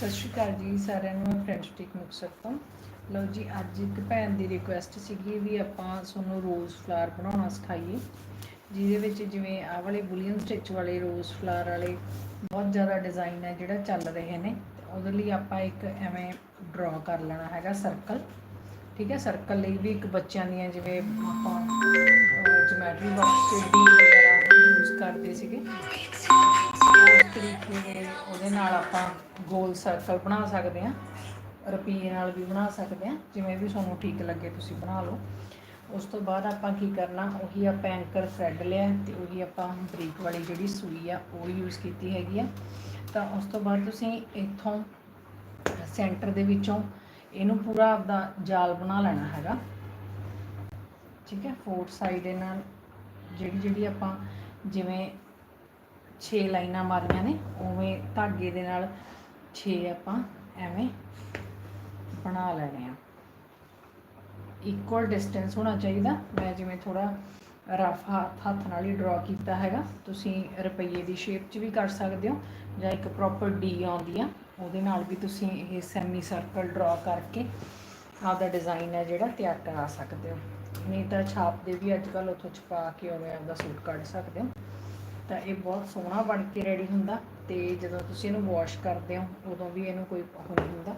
ਸਤਿ ਸ਼੍ਰੀ ਅਕਾਲ ਜੀ, ਸਾਰਿਆਂ ਨੂੰ, ਮੈਂ ਫਰੈਂਚ ਸਟਿਕ ਮੁਕਤਸਰ ਤੋਂ। ਲਓ ਜੀ, ਅੱਜ ਇੱਕ ਭੈਣ ਦੀ ਰਿਕੁਐਸਟ ਸੀਗੀ ਵੀ ਆਪਾਂ ਤੁਹਾਨੂੰ ਰੋਜ਼ ਫਲਾਰ ਬਣਾਉਣਾ ਸਿਖਾਈਏ। ਜਿਹਦੇ ਵਿੱਚ ਜਿਵੇਂ ਆਹ ਵਾਲੇ ਬੁਲੀਅਨ ਸਟਿਚ ਵਾਲੇ ਰੋਜ਼ ਫਲਾਰ ਵਾਲੇ ਬਹੁਤ ਜ਼ਿਆਦਾ ਡਿਜ਼ਾਈਨ ਹੈ ਜਿਹੜਾ ਚੱਲ ਰਹੇ ਨੇ। ਉਹਦੇ ਲਈ ਆਪਾਂ ਇੱਕ ਐਵੇਂ ਡਰਾ ਕਰ ਲੈਣਾ ਹੈਗਾ ਸਰਕਲ ਠੀਕ ਹੈ ਸਰਕਲ ਲਈ ਵੀ ਇੱਕ ਬੱਚਿਆਂ ਦੀਆਂ ਜਿਵੇਂ ਆਪਾਂ ਜਿਓਮੈਟਰੀ ਬਾਕਸ ਤੇ ਡੀ ਵਗੈਰਾ ਯੂਜ਼ ਕਰਦੇ ਸੀਗੇ। ਤਰੀਕੇ ਦੇ ਉਹਦੇ ਨਾਲ ਆਪਾਂ ਗੋਲ ਸਰਕਲ ਬਣਾ ਸਕਦੇ ਹਾਂ, ਰੁਪਈਏ ਨਾਲ ਵੀ ਬਣਾ ਸਕਦੇ ਹਾਂ, ਜਿਵੇਂ ਵੀ ਤੁਹਾਨੂੰ ਠੀਕ ਲੱਗੇ ਤੁਸੀਂ ਬਣਾ ਲਓ। ਉਸ ਤੋਂ ਬਾਅਦ ਆਪਾਂ ਕੀ ਕਰਨਾ, ਉਹੀ ਆਪਾਂ ਐਂਕਰ ਥਰੈਡ ਲਿਆ ਤੇ ਉਹੀ ਆਪਾਂ ਬਰੀਕ ਵਾਲੀ ਜਿਹੜੀ ਸੂਈ ਆ, ਉਹ ਯੂਜ਼ ਕੀਤੀ ਹੈਗੀ ਆ। ਤਾਂ ਉਸ ਤੋਂ ਬਾਅਦ ਤੁਸੀਂ ਇੱਥੋਂ ਸੈਂਟਰ ਦੇ ਵਿੱਚੋਂ ਇਹਨੂੰ ਪੂਰਾ ਆਪਦਾ ਜਾਲ ਬਣਾ ਲੈਣਾ ਹੈਗਾ। ਠੀਕ ਹੈ ਫੋਰਥ ਸਾਈਡ ਇਹਨਾਂ ਜਿਹੜੀ ਜਿਹੜੀ ਆਪਾਂ ਜਿਵੇਂ 6 ਲਾਈਨਾਂ ਮਾਰੀਆਂ ਨੇ, ਉਵੇਂ ਧਾਗੇ ਦੇ ਨਾਲ 6 ਆਪਾਂ ਐਵੇਂ ਬਣਾ ਲੈਣੇ ਆ। ਇਕੁਅਲ ਡਿਸਟੈਂਸ ਹੋਣਾ ਚਾਹੀਦਾ। ਮੈਂ ਜਿਵੇਂ ਥੋੜਾ ਰਫ ਹੱਥ ਹੱਥ ਨਾਲ ਹੀ ਡਰਾ ਕੀਤਾ ਹੈਗਾ। ਤੁਸੀਂ ਰੁਪਈਏ ਦੀ ਸ਼ੇਪ 'ਚ ਵੀ ਕਰ ਸਕਦੇ ਹੋ ਜਾਂ ਇੱਕ ਪ੍ਰੋਪਰ ਡੀ ਆਉਂਦੀ ਆ, ਉਹਦੇ ਨਾਲ ਵੀ ਤੁਸੀਂ ਇਹ ਸੈਮੀ ਸਰਕਲ ਡਰਾ ਕਰਕੇ ਆਪਦਾ ਡਿਜ਼ਾਈਨ ਹੈ ਜਿਹੜਾ ਤਿਆਰ ਕਰਾ ਸਕਦੇ ਹੋ। ਨਹੀਂ ਤਾਂ ਛਾਪ ਦੇ ਵੀ ਅੱਜ ਕੱਲ ਉੱਥੋਂ ਛਪਾ ਕੇ ਉਵੇਂ ਆਪਦਾ ਸੂਟ ਕੱਢ ਸਕਦੇ ਹੋ। ਤਾਂ ਇਹ ਬਹੁਤ ਸੋਹਣਾ ਬਣ ਕੇ ਰੈਡੀ ਹੁੰਦਾ ਤੇ ਜਦੋਂ ਤੁਸੀਂ ਇਹਨੂੰ ਵਾਸ਼ ਕਰਦੇ ਹੋ, ਉਦੋਂ ਵੀ ਇਹਨੂੰ ਕੋਈ ਉਹ ਨਹੀਂ ਹੁੰਦਾ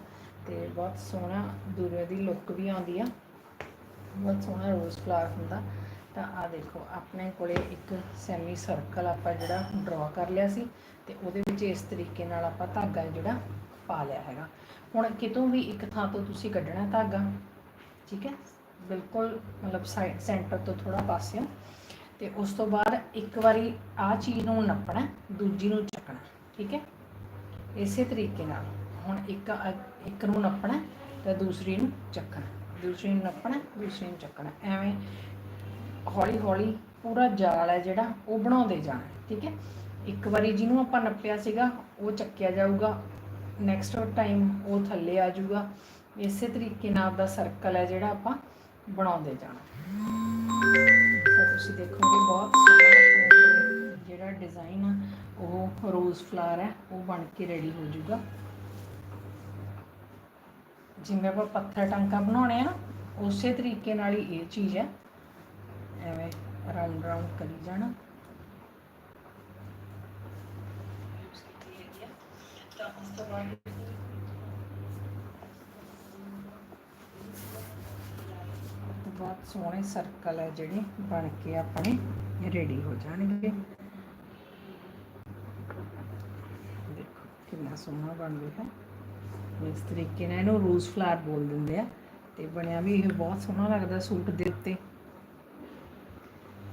ਤੇ ਬਹੁਤ ਸੋਹਣਾ ਦੂਰੋਂ ਦੀ ਲੁੱਕ ਵੀ ਆਉਂਦੀ ਆ। ਬਹੁਤ ਸੋਹਣਾ ਰੋਜ਼ ਫਲਾਰ ਹੁੰਦਾ। ਤਾਂ ਆ ਦੇਖੋ, ਆਪਣੇ ਕੋਲੇ ਇੱਕ ਸੈਮੀ ਸਰਕਲ ਆਪਾਂ ਜਿਹੜਾ ਡਰਾ ਕਰ ਲਿਆ ਸੀ ਤੇ ਉਹਦੇ ਵਿੱਚ ਇਸ ਤਰੀਕੇ ਨਾਲ ਆਪਾਂ ਧਾਗਾ ਜਿਹੜਾ ਪਾ ਲਿਆ ਹੈਗਾ। ਹੁਣ ਕਿਤੋਂ ਵੀ ਇੱਕ ਥਾਂ ਤੋਂ ਤੁਸੀਂ ਕੱਢਣਾ ਧਾਗਾ, ਠੀਕ ਹੈ? ਬਿਲਕੁਲ ਮਤਲਬ ਸਾਈਡ ਸੈਂਟਰ ਤੋਂ ਥੋੜਾ ਪਾਸਿਓਂ। ਤੇ ਉਸ ਤੋਂ ਬਾਅਦ ਇੱਕ ਵਾਰੀ ਆ ਚੀਜ਼ ਨੂੰ ਨੱਪਣਾ, ਦੂਜੀ ਨੂੰ ਚੱਕਣਾ, ਠੀਕ ਹੈ? ਇਸੇ ਤਰੀਕੇ ਨਾਲ ਹੁਣ ਇੱਕ ਇੱਕ ਨੂੰ ਨੱਪਣਾ ਤੇ ਦੂਸਰੀ ਨੂੰ ਚੱਕਣਾ। ਦੂਸਰੀ ਨੂੰ ਨੱਪਣਾ, ਦੂਸਰੀ ਨੂੰ ਚੱਕਣਾ। ਐਵੇਂ ਹੌਲੀ ਹੌਲੀ ਪੂਰਾ ਜਾਲ ਹੈ ਜਿਹੜਾ, ਉਹ ਬਣਾਉਂਦੇ ਜਾਣਾ, ਠੀਕ ਹੈ? ਇੱਕ ਵਾਰੀ ਜਿਹਨੂੰ ਆਪਾਂ ਨੱਪਿਆ ਸੀਗਾ, ਉਹ ਚੱਕਿਆ ਜਾਊਗਾ। ਨੈਕਸਟ ਟਾਈਮ ਉਹ ਥੱਲੇ ਆ ਜਾਊਗਾ। ਇਸੇ ਤਰੀਕੇ ਨਾਲ ਦਾ ਸਰਕਲ ਹੈ ਜਿਹੜਾ ਆਪਾਂ ਬਣਾਉਂਦੇ ਜਾਣਾ। ਤੁਸੀਂ ਦੇਖੋਗੇ ਬਹੁਤ ਸੋਹਣਾ ਜਿਹੜਾ ਡਿਜ਼ਾਈਨ ਆ, ਉਹ ਰੋਜ਼ ਫਲਾਰ ਹੈ ਉਹ ਬਣ ਕੇ ਰੈਡੀ ਹੋ ਜਾਊਗਾ। ਜਿਵੇਂ ਆਪਾਂ ਪੱਥਰ ਟਾਂਕਾ ਬਣਾਉਣੇ ਆ ਨਾ ਉਸੇ ਤਰੀਕੇ ਨਾਲ ਹੀ ਇਹ ਚੀਜ਼ ਹੈ ਐਵੇਂ ਰਾਉਂਡ ਰਾਉਂਡ ਕਰੀ ਜਾਣਾ। ਤਾਂ ਉਸ ਤੋਂ ਬਾਅਦ ਬਹੁਤ ਸੋਹਣੇ ਸਰਕਲ ਹੈ ਜਿਹੜੇ ਬਣ ਕੇ ਆਪਣੇ ਰੈਡੀ ਹੋ ਜਾਣਗੇ। ਦੇਖੋ ਕਿੰਨਾ ਸੋਹਣਾ ਬਣ ਰਿਹਾ ਇਸ ਤਰੀਕੇ ਨਾਲ ਇਹਨੂੰ ਰੋਜ਼ ਫਲਾਰ ਬੋਲ ਦਿੰਦੇ ਆ ਤੇ ਬਣਿਆ ਵੀ ਇਹ ਬਹੁਤ ਸੋਹਣਾ ਲੱਗਦਾ ਸੂਟ ਦੇ ਉੱਤੇ।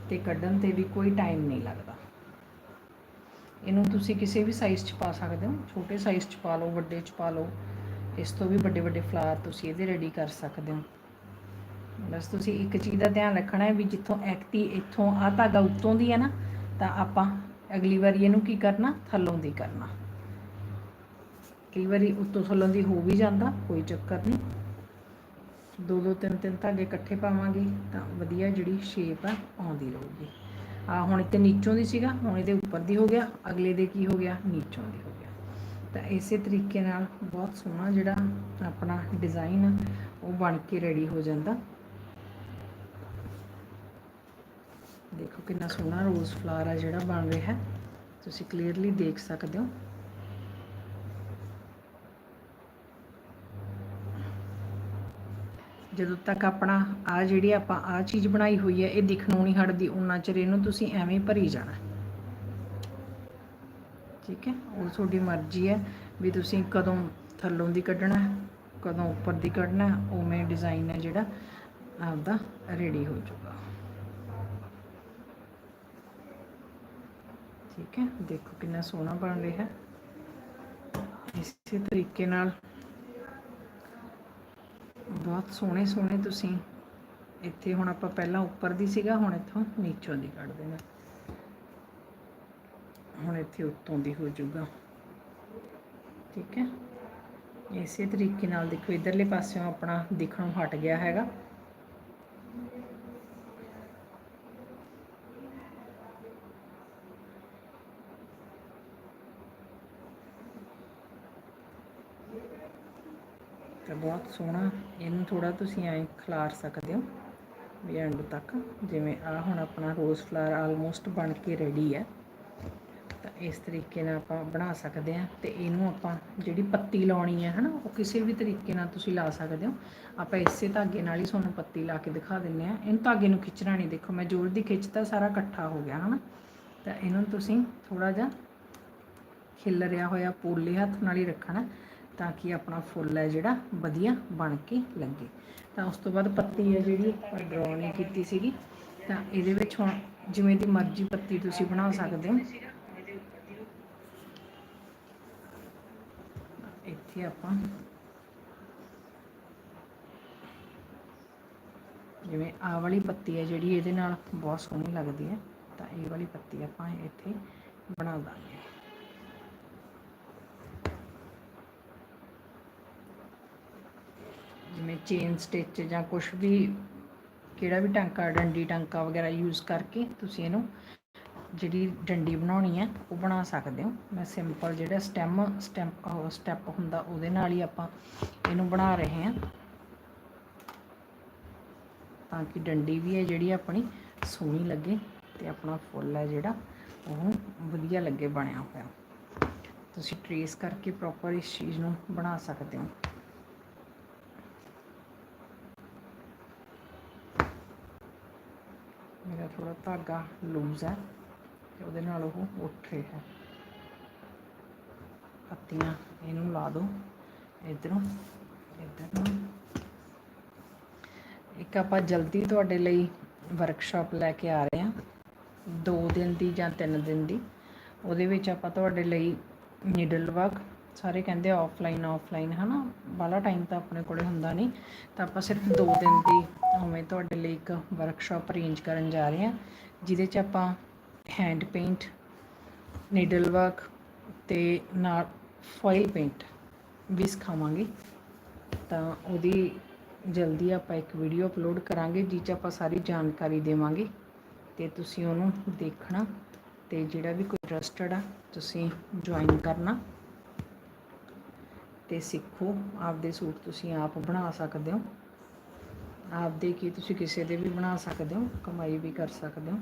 ਤੇ ਕੱਢਣ ਤੇ ਵੀ ਕੋਈ ਟਾਈਮ ਨਹੀਂ ਲੱਗਦਾ। ਇਹਨੂੰ ਤੁਸੀਂ ਕਿਸੇ ਵੀ ਸਾਈਜ਼ 'ਚ ਪਾ ਸਕਦੇ ਹੋ। ਛੋਟੇ ਸਾਈਜ਼ 'ਚ ਪਾ ਲਓ, ਵੱਡੇ 'ਚ ਪਾ ਲਓ। ਇਸ ਤੋਂ ਵੀ ਵੱਡੇ ਵੱਡੇ ਫਲਾਰ ਤੁਸੀਂ ਇਹਦੇ ਰੈਡੀ ਕਰ ਸਕਦੇ ਹੋ। ਬਸ ਤੁਸੀਂ ਇੱਕ ਚੀਜ਼ ਦਾ ਧਿਆਨ ਰੱਖਣਾ ਹੈ ਵੀ ਜਿੱਥੋਂ ਐਕਤੀ ਇੱਥੋਂ ਆ ਧਾਗਾ ਉੱਤੋਂ ਦੀ ਹੈ ਨਾ, ਤਾਂ ਆਪਾਂ ਅਗਲੀ ਵਾਰੀ ਇਹਨੂੰ ਕੀ ਕਰਨਾ, ਥੱਲੋਂ ਦੀ ਕਰਨਾ। ਕਈ ਵਾਰੀ ਉੱਤੋਂ ਥੱਲੋਂ ਦੀ ਹੋ ਵੀ ਜਾਂਦਾ, ਕੋਈ ਚੱਕਰ ਨਹੀਂ। ਦੋ ਦੋ ਤਿੰਨ ਤਿੰਨ ਧਾਗੇ ਇਕੱਠੇ ਪਾਵਾਂਗੇ, ਤਾਂ ਵਧੀਆ ਜਿਹੜੀ ਸ਼ੇਪ ਆ, ਆਉਂਦੀ ਰਹੂਗੀ। ਆ ਹੁਣ ਇੱਥੇ ਨੀਚੋਂ ਦੀ ਸੀਗਾ, ਹੁਣ ਇਹਦੇ ਉੱਪਰ ਦੀ ਹੋ ਗਿਆ, ਅਗਲੇ ਦੇ ਕੀ ਹੋ ਗਿਆ, ਨੀਚੋਂ ਦੀ ਹੋ ਗਿਆ। ਤਾਂ ਇਸੇ ਤਰੀਕੇ ਨਾਲ ਬਹੁਤ ਸੋਹਣਾ ਜਿਹੜਾ ਆਪਣਾ ਡਿਜ਼ਾਈਨ ਉਹ ਬਣ ਕੇ ਰੈਡੀ ਹੋ ਜਾਂਦਾ। ਦੇਖੋ ਕਿੰਨਾ ਸੋਹਣਾ ਰੋਜ਼ ਫਲਾਰ ਆ ਜਿਹੜਾ ਬਣ ਰਿਹਾ। ਹੈ ਤੁਸੀਂ ਕਲੀਅਰਲੀ ਦੇਖ ਸਕਦੇ ਹੋ। ਜਦੋਂ ਤੱਕ ਆਪਣਾ ਆ ਜਿਹੜੀ ਆਪਾਂ ਆ ਚੀਜ਼ ਬਣਾਈ ਹੋਈ ਹੈ ਇਹ ਦਿਖਣੋਂ ਨਹੀਂ ਹਟਦੀ ਉਹਨਾਂ ਚਿਰ ਇਹਨੂੰ ਤੁਸੀਂ ਐਵੇਂ ਭਰੀ ਜਾਣਾ। ਠੀਕ ਹੈ? ਉਹ ਤੁਹਾਡੀ ਮਰਜ਼ੀ ਹੈ ਵੀ ਤੁਸੀਂ ਕਦੋਂ ਥੱਲੋਂ ਦੀ ਕੱਢਣਾ ਕਦੋਂ ਉੱਪਰ ਦੀ ਕੱਢਣਾ ਉਵੇਂ ਡਿਜ਼ਾਈਨ ਹੈ ਜਿਹੜਾ ਆਪਦਾ ਰੈਡੀ ਹੋ ਜਾਊਗਾ। ਠੀਕ ਹੈ? ਦੇਖੋ ਕਿੰਨਾ ਸੋਹਣਾ ਬਣ ਰਿਹਾ। ਇਸੇ ਤਰੀਕੇ ਨਾਲ। ਬਹੁਤ ਸੋਹਣੇ ਸੋਹਣੇ ਤੁਸੀਂ। ਇੱਥੇ ਹੁਣ ਆਪਾਂ ਪਹਿਲਾਂ ਉੱਪਰ ਦੀ ਸੀਗਾ, ਹੁਣ ਇੱਥੋਂ ਨੀਚੋਂ ਦੀ ਕੱਢ ਦੇਣਾ। ਹੁਣ ਇੱਥੇ ਉੱਤੋਂ ਦੀ ਹੋ ਜਾਊਗਾ। ਠੀਕ ਹੈ? ਇਸੇ ਤਰੀਕੇ ਨਾਲ ਦੇਖੋ, ਇਧਰਲੇ ਪਾਸਿਓਂ ਆਪਣਾ ਦਿਖਣੋਂ ਹਟ ਗਿਆ ਹੈਗਾ। ਤੇ ਬਹੁਤ ਸੋਹਣਾ, ਇਹਨੂੰ ਥੋੜਾ ਤੁਸੀਂ ਐਂ ਖਿਲਾਰ ਸਕਦੇ ਹੋ, ਵੀ ਐਂਡ ਤੱਕ। ਜਿਵੇਂ ਆ ਹੁਣ ਆਪਣਾ ਰੋਜ਼ ਫਲਾਰ ਆਲਮੋਸਟ ਬਣ ਕੇ ਰੈਡੀ ਹੈ। ਤਾਂ ਇਸ ਤਰੀਕੇ ਨਾਲ ਆਪਾਂ ਬਣਾ ਸਕਦੇ ਹਾਂ ਤੇ ਇਹਨੂੰ ਆਪਾਂ ਜਿਹੜੀ ਪੱਤੀ ਲਾਉਣੀ ਹੈ, ਹਨਾ, ਉਹ ਕਿਸੇ ਵੀ ਤਰੀਕੇ ਨਾਲ ਤੁਸੀਂ ਲਾ ਸਕਦੇ ਹੋ। ਆਪਾਂ ਇਸੇ ਧਾਗੇ ਨਾਲ ਹੀ ਤੁਹਾਨੂੰ ਪੱਤੀ ਲਾ ਕੇ ਦਿਖਾ ਦਿੰਨੇ ਆ ਇਹਨੂੰ ਧਾਗੇ ਨੂੰ ਖਿੱਚਣਾ ਨਹੀਂ, ਦੇਖੋ ਮੈਂ ਜ਼ੋਰ ਦੀ ਖਿੱਚਤਾ ਸਾਰਾ ਇਕੱਠਾ ਹੋ ਗਿਆ, ਹਨਾ। ਤਾਂ ਇਹਨੂੰ ਤੁਸੀਂ ਥੋੜਾ ਜਿਹਾ ਖਿਲਰਿਆ ਹੋਇਆ, ਪੋਲੇ ਹੱਥ ਨਾਲ ਹੀ ਰੱਖਣਾ। ਤਾਂ ਕਿ ਆਪਣਾ ਫੁੱਲ ਹੈ ਜਿਹੜਾ ਵਧੀਆ ਬਣ ਕੇ ਲੱਗੇ। ਤਾਂ ਉਸ ਤੋਂ ਬਾਅਦ ਪੱਤੀ ਹੈ ਜਿਹੜੀ ਆਪਾਂ ਡਰਾਅ ਕੀਤੀ ਸੀਗੀ। ਤਾਂ ਇਹਦੇ ਵਿੱਚ ਹੁਣ ਜਿਵੇਂ ਦੀ ਮਰਜ਼ੀ ਪੱਤੀ ਤੁਸੀਂ ਬਣਾ ਸਕਦੇ ਹੋ। ਇੱਥੇ ਆਪਾਂ ਜਿਵੇਂ ਆ ਵਾਲੀ ਪੱਤੀ ਹੈ ਜਿਹੜੀ ਇਹਦੇ ਨਾਲ ਬਹੁਤ ਸੋਹਣੀ ਲੱਗਦੀ ਹੈ। ਤਾਂ ਇਹ ਵਾਲੀ ਪੱਤੀ ਆਪਾਂ ਇੱਥੇ ਬਣਾ ਦਾਂਗੇ। ਜਿਵੇਂ ਚੇਨ ਸਟਿਚ ਜਾਂ ਕੁਝ ਵੀ, ਕਿਹੜਾ ਵੀ ਟਾਂਕਾ, ਡੰਡੀ ਟਾਂਕਾ ਵਗੈਰਾ ਯੂਜ਼ ਕਰਕੇ ਤੁਸੀਂ ਇਹਨੂੰ ਜਿਹੜੀ ਡੰਡੀ ਬਣਾਉਣੀ ਹੈ, ਉਹ ਬਣਾ ਸਕਦੇ ਹੋ। ਮੈਂ ਸਿੰਪਲ ਜਿਹੜਾ ਸਟੈਮ ਸਟੈਪ ਸਟੈਪ ਹੁੰਦਾ, ਉਹਦੇ ਨਾਲ ਹੀ ਆਪਾਂ ਇਹਨੂੰ ਬਣਾ ਰਹੇ ਹਾਂ। ਤਾਂ ਕਿ ਡੰਡੀ ਵੀ ਹੈ ਜਿਹੜੀ ਆਪਣੀ ਸੋਹਣੀ ਲੱਗੇ ਤੇ ਆਪਣਾ ਫੁੱਲ ਹੈ ਜਿਹੜਾ, ਉਹ ਵਧੀਆ ਲੱਗੇ, ਬਣਿਆ ਹੋਇਆ। ਤੁਸੀਂ ਟ੍ਰੇਸ ਕਰਕੇ ਪ੍ਰੋਪਰ ਇਸ ਚੀਜ਼ ਨੂੰ ਬਣਾ ਸਕਦੇ ਹੋ। ਮੇਰਾ ਥੋੜਾ ਧਾਗਾ ਲੂਜ਼ ਹੈ ਤੇ ਉਹਦੇ ਨਾਲ ਉਹ ਉੱਠ ਰਿਹਾ ਹੈ। ਪੱਤੀਆਂ ਇਹਨੂੰ ਲਾ ਦਿਓ ਇਧਰੋਂ, ਇਧਰ। ਨੂੰ ਇੱਕ ਆਪਾਂ ਜਲਦੀ ਤੁਹਾਡੇ ਲਈ ਵਰਕਸ਼ਾਪ ਲੈ ਕੇ ਆ ਰਹੇ ਹਾਂ। 2 ਦਿਨ ਦੀ ਜਾਂ 3 ਦਿਨ ਦੀ। ਉਹਦੇ ਵਿੱਚ ਆਪਾਂ ਤੁਹਾਡੇ ਲਈ ਨੀਡਲ ਵਰਕ ਸਾਰੇ ਕਹਿੰਦੇ ਆਫਲਾਈਨ ਆਫਲਾਈਨ ਹਨਾ? ਬਾਲਾ ਟਾਈਮ ਤਾਂ ਆਪਣੇ ਕੋਲੇ ਹੁੰਦਾ ਨਹੀਂ। ਤਾਂ ਆਪਾਂ ਸਿਰਫ 2 ਦਿਨ ਦੀ ਉਵੇਂ ਤੁਹਾਡੇ ਲਈ ਇੱਕ ਵਰਕਸ਼ਾਪ ਅਰੇਂਜ ਕਰਨ ਜਾ ਰਹੇ ਹਾਂ, ਜਿਹਦੇ 'ਚ ਆਪਾਂ ਹੈਂਡ ਪੇਂਟ ਨੀਡਲ ਵਰਕ ਤੇ ਨਾਲ ਫੋਇਲ ਪੇਂਟ ਵੀ ਸਿਖਾਵਾਂਗੇ। ਤਾਂ ਉਹਦੀ ਜਲਦੀ ਆਪਾਂ ਇੱਕ ਵੀਡੀਓ ਅਪਲੋਡ ਕਰਾਂਗੇ ਜਿਸ 'ਚ ਆਪਾਂ ਸਾਰੀ ਜਾਣਕਾਰੀ ਦੇਵਾਂਗੇ। ਤੇ ਤੁਸੀਂ ਉਹਨੂੰ ਦੇਖਣਾ ਤੇ ਜਿਹੜਾ ਵੀ ਕੋਈ ਇੰਟਰਸਟਡ ਆ, ਤੁਸੀਂ ਜੁਆਇਨ ਕਰਨਾ। ਤੇ ਸਿੱਖੋ। ਆਪਦੇ ਸੂਟ ਤੁਸੀਂ ਆਪ ਬਣਾ ਸਕਦੇ ਹੋ। ਆਪਦੇ ਕੀ ਤੁਸੀਂ ਕਿਸੇ ਦੇ ਵੀ ਬਣਾ ਸਕਦੇ ਹੋ, ਕਮਾਈ ਵੀ ਕਰ ਸਕਦੇ ਹੋ।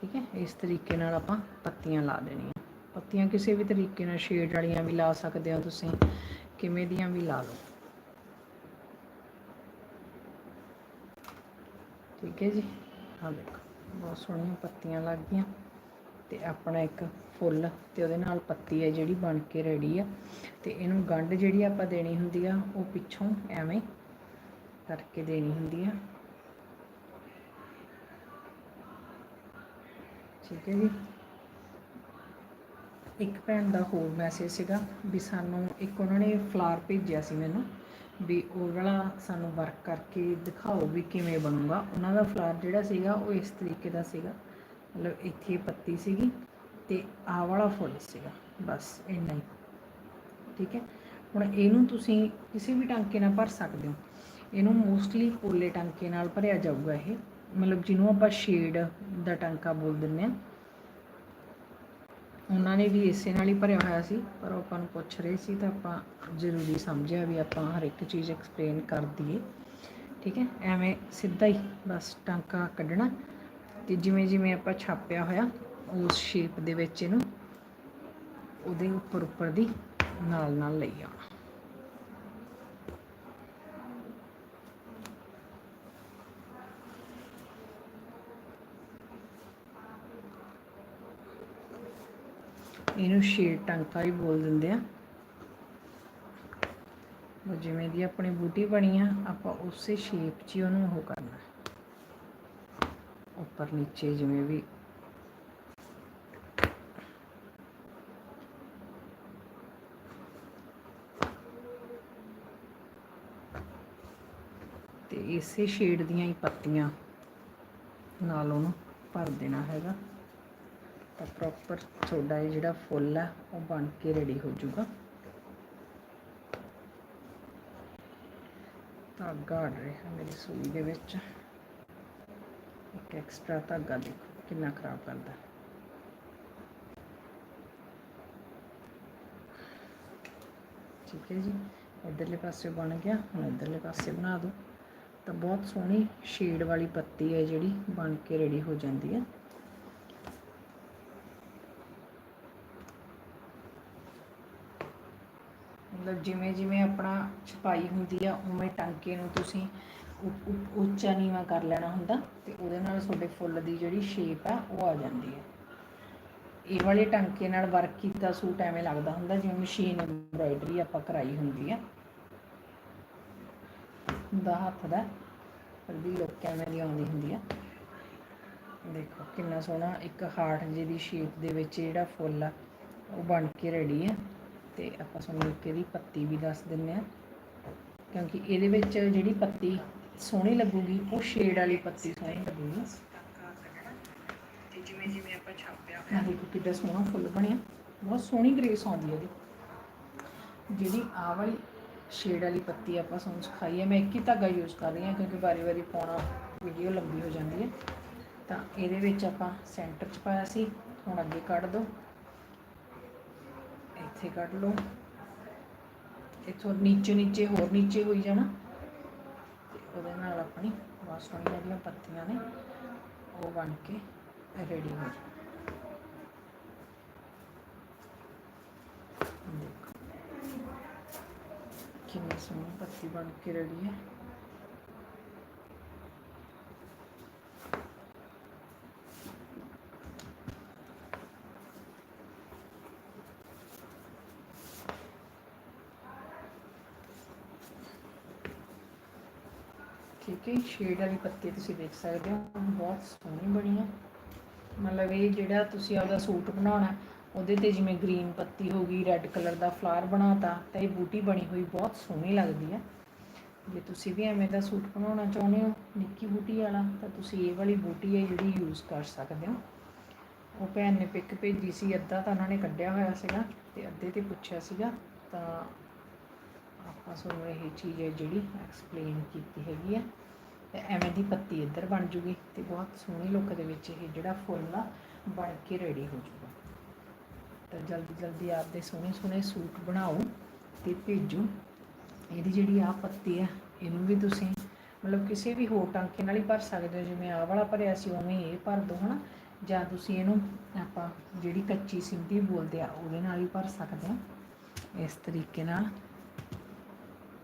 ਠੀਕ ਹੈ, ਇਸ ਤਰੀਕੇ ਨਾਲ ਆਪਾਂ ਪੱਤੀਆਂ ਲਾ ਦੇਣੀਆਂ। ਪੱਤੀਆਂ ਕਿਸੇ ਵੀ ਤਰੀਕੇ ਨਾਲ ਸ਼ੇਡ ਵਾਲੀਆਂ ਵੀ ਲਾ ਸਕਦੇ ਹੋ ਤੁਸੀਂ, ਕਿਵੇਂ ਦੀਆਂ ਵੀ ਲਾ ਲਓ। ਠੀਕ ਹੈ ਜੀ ਆ ਦੇਖੋ, ਬਹੁਤ ਸੋਹਣੀਆਂ ਪੱਤੀਆਂ ਲੱਗ ਗਈਆਂ। ਤੇ ਆਪਣਾ ਇੱਕ ਫੁੱਲ ਤੇ ਉਹਦੇ ਨਾਲ ਪੱਤੀ ਹੈ ਜਿਹੜੀ ਬਣ ਕੇ ਰੈਡੀ ਆ। ਤੇ ਇਹਨੂੰ ਗੰਢ ਜਿਹੜੀ ਆਪਾਂ ਦੇਣੀ ਹੁੰਦੀ ਆ, ਉਹ ਪਿੱਛੋਂ ਐਵੇਂ ਕਰਕੇ ਦੇਣੀ ਹੁੰਦੀ ਆ। ਠੀਕ ਹੈ ਜੀ। ਇੱਕ ਭੈਣ ਦਾ ਹੋਰ ਮੈਸੇਜ ਸੀਗਾ ਵੀ ਸਾਨੂੰ ਇੱਕ ਉਹਨਾਂ ਨੇ ਫਲਾਰ ਭੇਜਿਆ ਸੀ ਮੈਨੂੰ ਵੀ ਉਹ ਵਾਲਾ ਸਾਨੂੰ ਵਰਕ ਕਰਕੇ ਦਿਖਾਓ ਵੀ ਕਿਵੇਂ ਬਣੂਗਾ। ਉਹਨਾਂ ਦਾ ਫਲਾਰ ਜਿਹੜਾ ਸੀਗਾ ਉਹ ਇਸ ਤਰੀਕੇ ਦਾ ਸੀਗਾ। ਮਤਲਬ ਇੱਥੇ ਪੱਤੀ ਸੀਗੀ ਤੇ ਆਹ ਵਾਲਾ ਫੁੱਲ ਸੀਗਾ, ਬਸ ਇੰਨਾ ਹੀ। ਠੀਕ ਹੈ? ਹੁਣ ਇਹਨੂੰ ਤੁਸੀਂ ਕਿਸੇ ਵੀ ਟਾਂਕੇ ਨਾਲ ਭਰ ਸਕਦੇ ਹੋ। ਇਹਨੂੰ ਮੋਸਟਲੀ ਪੋਲੇ ਟਾਂਕੇ ਨਾਲ ਭਰਿਆ ਜਾਊਗਾ ਇਹ। ਮਤਲਬ ਜਿਹਨੂੰ ਆਪਾਂ ਸ਼ੇਡ ਦਾ ਟਾਂਕਾ ਬੋਲ ਦਿੰਦੇ ਆ ਉਹਨਾਂ ਨੇ ਵੀ ਇਸੇ ਨਾਲ ਹੀ ਭਰਿਆ ਹੋਇਆ ਸੀ, ਪਰ ਉਹ ਆਪਾਂ ਨੂੰ ਪੁੱਛ ਰਹੇ ਸੀ ਤਾਂ ਆਪਾਂ ਜ਼ਰੂਰੀ ਸਮਝਿਆ ਵੀ ਆਪਾਂ ਹਰ ਇੱਕ ਚੀਜ਼ ਐਕਸਪਲੇਨ ਕਰ ਦਈਏ। ਠੀਕ ਹੈ? ਐਵੇਂ ਸਿੱਧਾ ਹੀ ਬਸ ਟਾਂਕਾ ਕੱਢਣਾ। ਤੇ ਜਿਵੇਂ ਜਿਵੇਂ ਆਪਾਂ ਛਾਪਿਆ ਹੋਇਆ, ਉਸ ਸ਼ੇਪ ਦੇ ਵਿੱਚ ਇਹਨੂੰ ਉਹਦੇ ਉੱਪਰ ਉੱਪਰ ਦੀ ਨਾਲ ਨਾਲ ਲਈ ਆਉਣਾ ਇਹਨੂੰ ਸ਼ੇਡ ਟਾਂਕਾ ਹੀ ਬੋਲ ਦਿੰਦੇ ਆ। ਜਿਵੇਂ ਦੀ ਆਪਣੀ ਬੂਟੀ ਬਣੀ ਆ, ਆਪਾਂ ਉਸੇ ਸ਼ੇਪ 'ਚ ਹੀ ਉਹਨੂੰ ਉਹ ਕਰਨਾ। ਉੱਪਰ ਨੀਚੇ ਜਿਵੇਂ ਵੀ। ਤੇ ਇਸੇ ਸ਼ੇਡ ਦੀਆਂ ਹੀ ਪੱਤੀਆਂ ਨਾਲ ਉਹਨੂੰ ਭਰ ਦੇਣਾ ਹੈਗਾ। ਤਾਂ ਪ੍ਰੋਪਰ ਤੁਹਾਡਾ ਇਹ ਜਿਹੜਾ ਫੁੱਲ ਹੈ ਉਹ ਬਣ ਕੇ ਰੈਡੀ ਹੋ ਜਾਊਗਾ। ਧਾਗਾ ਅੜ ਰਿਹਾ ਮੇਰੀ ਸੂਈ ਦੇ ਵਿੱਚ। ਇੱਕ ਐਕਸਟਰਾ ਧਾਗਾ ਦੇਖੋ, ਕਿੰਨਾ ਖਰਾਬ ਕਰਦਾ। ਠੀਕ ਹੈ ਜੀ, ਇਧਰਲੇ ਪਾਸੇ ਬਣ ਗਿਆ, ਹੁਣ ਇਧਰਲੇ ਪਾਸੇ ਬਣਾ ਦਿਓ ਤਾਂ ਬਹੁਤ ਸੋਹਣੀ ਸ਼ੇਡ ਵਾਲੀ ਪੱਤੀ ਹੈ ਜਿਹੜੀ, ਬਣ ਕੇ ਰੈਡੀ ਹੋ ਜਾਂਦੀ ਹੈ। ਮਤਲਬ ਜਿਵੇਂ ਜਿਵੇਂ ਆਪਣਾ ਛਪਾਈ ਹੁੰਦੀ ਆ, ਉਵੇਂ ਟਾਂਕੇ ਨੂੰ ਤੁਸੀਂ ਉੱਚਾ ਨੀਵਾ ਕਰ ਲੈਣਾ ਹੁੰਦਾ ਤੇ ਉਹਦੇ ਨਾਲ ਤੁਹਾਡੇ ਫੁੱਲ ਦੀ ਜਿਹੜੀ ਸ਼ੇਪ ਆ, ਉਹ ਆ ਜਾਂਦੀ ਹੈ। ਇਹ ਵਾਲੇ ਟਾਂਕੇ ਨਾਲ ਵਰਕ ਕੀਤਾ ਸੂਟ ਐਵੇਂ ਲੱਗਦਾ ਹੁੰਦਾ, ਜਿਵੇਂ ਮਸ਼ੀਨ ਐਮਬਰਾਇਡਰੀ ਆਪਾਂ ਕਰਾਈ ਹੁੰਦੀ ਆ। ਦਾ ਹੱਥ ਦਾ ਦੀ ਲੋਕ ਐਵੇਂ ਦੀ ਆਉਂਦੀ ਹੁੰਦੀ ਆ। ਦੇਖੋ ਕਿੰਨਾ ਸੋਹਣਾ, ਇੱਕ ਹਾਰਟ ਜਿਹੀ ਦੀ ਸ਼ੇਪ ਦੇ ਵਿੱਚ ਜਿਹੜਾ ਫੁੱਲ ਆ, ਉਹ ਬਣ ਕੇ ਰੈਡੀ ਆ। ਤੇ ਆਪਾਂ ਤੁਹਾਨੂੰ ਇੱਕ ਇਹਦੀ ਪੱਤੀ ਵੀ ਦੱਸ ਦਿੰਨੇ ਆ, ਕਿਉਂਕਿ ਇਹਦੇ ਵਿੱਚ ਜਿਹੜੀ ਪੱਤੀ ਸੋਹਣੀ ਲੱਗੂਗੀ ਉਹ ਸ਼ੇਡ ਵਾਲੀ ਪੱਤੀ ਸੋਹਣੀ ਲੱਗੂਗੀ। ਤੇ ਜਿਵੇਂ ਜਿਵੇਂ ਆਪਾਂ ਛਾਪਿਆ ਹੋਇਆ। ਦੇਖੋ ਕਿੱਡਾ ਸੋਹਣਾ ਫੁੱਲ ਬਣਿਆ। ਬਹੁਤ ਸੋਹਣੀ ਗ੍ਰੇਸ ਆਉਂਦੀ ਹੈ ਇਹਦੀ। ਜਿਹੜੀ ਆਹ ਵਾਲੀ ਸ਼ੇਡ ਵਾਲੀ ਪੱਤੀ ਆਪਾਂ ਸਿਖਾਈ ਹੈ ਮੈਂ ਇੱਕ ਹੀ ਧਾਗਾ ਯੂਜ਼ ਕਰ ਰਹੀ ਹਾਂ ਕਿਉਂਕਿ ਵਾਰੀ-ਵਾਰੀ ਪਾਉਣਾ ਵੀਡੀਓ ਲੰਬੀ ਹੋ ਜਾਂਦੀ ਹੈ ਤਾਂ ਇਹਦੇ ਵਿੱਚ ਆਪਾਂ ਸੈਂਟਰ 'ਚ ਪਾਇਆ ਸੀ ਹੁਣ ਅੱਗੇ ਕੱਢ ਦਿਓ ਇੱਥੇ ਕੱਢ ਲਓ। ਇੱਥੋਂ ਨੀਚੇ ਨੀਚੇ ਹੋਰ ਨੀਚੇ ਹੋਈ ਜਾਣਾ। ਉਹਦੇ ਨਾਲ ਆਪਣੀ ਬਹੁਤ ਸੋਹਣੀਆਂ ਜਿਹੜੀਆਂ ਪੱਤੀਆਂ ਨੇ, ਉਹ ਬਣ ਕੇ ਰੈਡੀ ਹੋ ਜਾਣ। ਦੇਖੋ। ਕਿੰਨੀ ਸੋਹਣੀ ਪੱਤੀ ਬਣ ਕੇ ਰੈਡੀ ਹੈ। ਠੀਕ ਹੈ ਸ਼ੇਡ ਵਾਲੀ ਪੱਤੀ ਤੁਸੀਂ ਦੇਖ ਸਕਦੇ ਹੋ ਬਹੁਤ ਸੋਹਣੀ ਬਣੀ ਹੈ। ਮਤਲਬ ਇਹ ਜਿਹੜਾ ਤੁਸੀਂ ਆਪਦਾ ਸੂਟ ਬਣਾਉਣਾ, ਉਹਦੇ ਤੇ ਜਿਵੇਂ ਗ੍ਰੀਨ ਪੱਤੀ ਹੋ ਗਈ ਰੈੱਡ ਕਲਰ ਦਾ ਫਲਾਵਰ ਬਣਾਤਾ, ਤਾਂ ਇਹ ਬੂਟੀ ਬਣੀ ਹੋਈ ਬਹੁਤ ਸੋਹਣੀ ਲੱਗਦੀ ਹੈ। ਜੇ ਤੁਸੀਂ ਵੀ ਐਵੇਂ ਦਾ ਸੂਟ ਬਣਾਉਣਾ ਚਾਹੁੰਦੇ ਹੋ, ਨਿੱਕੀ ਬੂਟੀ ਵਾਲਾ, ਤਾਂ ਤੁਸੀਂ ਇਹ ਵਾਲੀ ਬੂਟੀ ਹੈ ਜਿਹੜੀ ਯੂਜ਼ ਕਰ ਸਕਦੇ ਹੋ। ਉਹ ਭੈਣ ਨੇ ਪਿਕ ਭੇਜੀ ਸੀ, ਅੱਧਾ ਤਾਂ ਉਹਨਾਂ ਨੇ ਕੱਢਿਆ ਹੋਇਆ ਸੀਗਾ, ਤੇ ਅੱਧੇ ਤੇ ਪੁੱਛਿਆ ਸੀਗਾ, ਤਾਂ ਆਪਾਂ ਤੁਹਾਨੂੰ ਇਹ ਚੀਜ਼ ਹੈ ਜਿਹੜੀ ਐਕਸਪਲੇਨ ਕੀਤੀ ਹੈਗੀ ਆ। ਤੇ ਐਵੇਂ ਦੀ ਪੱਤੀ ਇੱਧਰ ਬਣ ਜੂਗੀ ਤੇ ਬਹੁਤ ਸੋਹਣੀ ਲੁੱਕ ਦੇ ਵਿੱਚ ਇਹ ਜਿਹੜਾ ਫੁੱਲ ਆ, ਬਣ ਕੇ ਰੈਡੀ ਹੋ ਜੂਗਾ। ਤਾਂ ਜਲਦੀ ਜਲਦੀ ਆਪਦੇ ਸੋਹਣੇ ਸੋਹਣੇ ਸੂਟ ਬਣਾਓ ਤੇ ਭੇਜੋ। ਇਹਦੀ ਜਿਹੜੀ ਆ ਪੱਤੀ ਆ, ਇਹਨੂੰ ਵੀ ਤੁਸੀਂ ਮਤਲਬ ਕਿਸੇ ਵੀ ਹੋਰ ਟਾਂਕੇ ਨਾਲ ਹੀ ਭਰ ਸਕਦੇ ਹੋ, ਜਿਵੇਂ ਆਹ ਵਾਲਾ ਭਰਿਆ ਸੀ, ਉਵੇਂ ਇਹ ਭਰ ਦੋ, ਹਨਾ? ਜਾਂ ਤੁਸੀਂ ਇਹਨੂੰ ਆਪਾਂ ਜਿਹੜੀ ਕੱਚੀ ਸਿੰਧੀ ਬੋਲਦੇ ਆ, ਉਹਦੇ ਨਾਲ ਹੀ ਭਰ ਸਕਦੇ ਹੋ। ਇਸ ਤਰੀਕੇ ਨਾਲ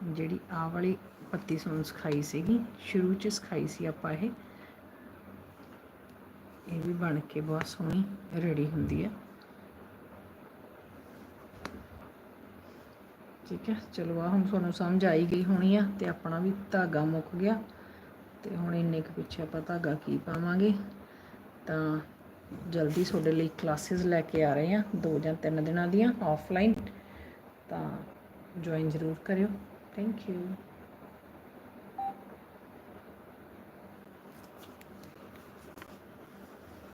ਜਿਹੜੀ ਆਹ ਵਾਲੀ ਪੱਤੀ ਸਾਨੂੰ ਸਿਖਾਈ ਸੀਗੀ, ਸ਼ੁਰੂ ਚ ਸਿਖਾਈ ਸੀ ਆਪਾਂ ਇਹ। ਇਹ ਵੀ ਬਣ ਕੇ ਬਹੁਤ ਸੋਹਣੀ ਰੈਡੀ ਹੁੰਦੀ ਹੈ ਠੀਕ ਹੈ ਚਲੋ ਆ ਹੁਣ ਤੁਹਾਨੂੰ ਸਮਝ ਆਈ ਗਈ ਹੋਣੀ ਆ ਤੇ ਆਪਣਾ ਵੀ ਧਾਗਾ ਮੁੱਕ ਗਿਆ। ਤੇ ਹੁਣ ਇੰਨੇ ਕੁ ਪਿੱਛੇ ਆਪਾਂ ਧਾਗਾ ਕੀ ਪਾਵਾਂਗੇ? ਤਾਂ ਜਲਦੀ ਤੁਹਾਡੇ ਲਈ ਕਲਾਸਿਸ ਲੈ ਕੇ ਆ ਰਹੇ ਆ, ਦੋ ਜਾਂ ਤਿੰਨ ਦਿਨਾਂ ਦੀਆਂ ਆਫਲਾਈਨ ਤਾਂ ਜੁਆਇਨ ਜ਼ਰੂਰ ਕਰਿਓ। Thank you.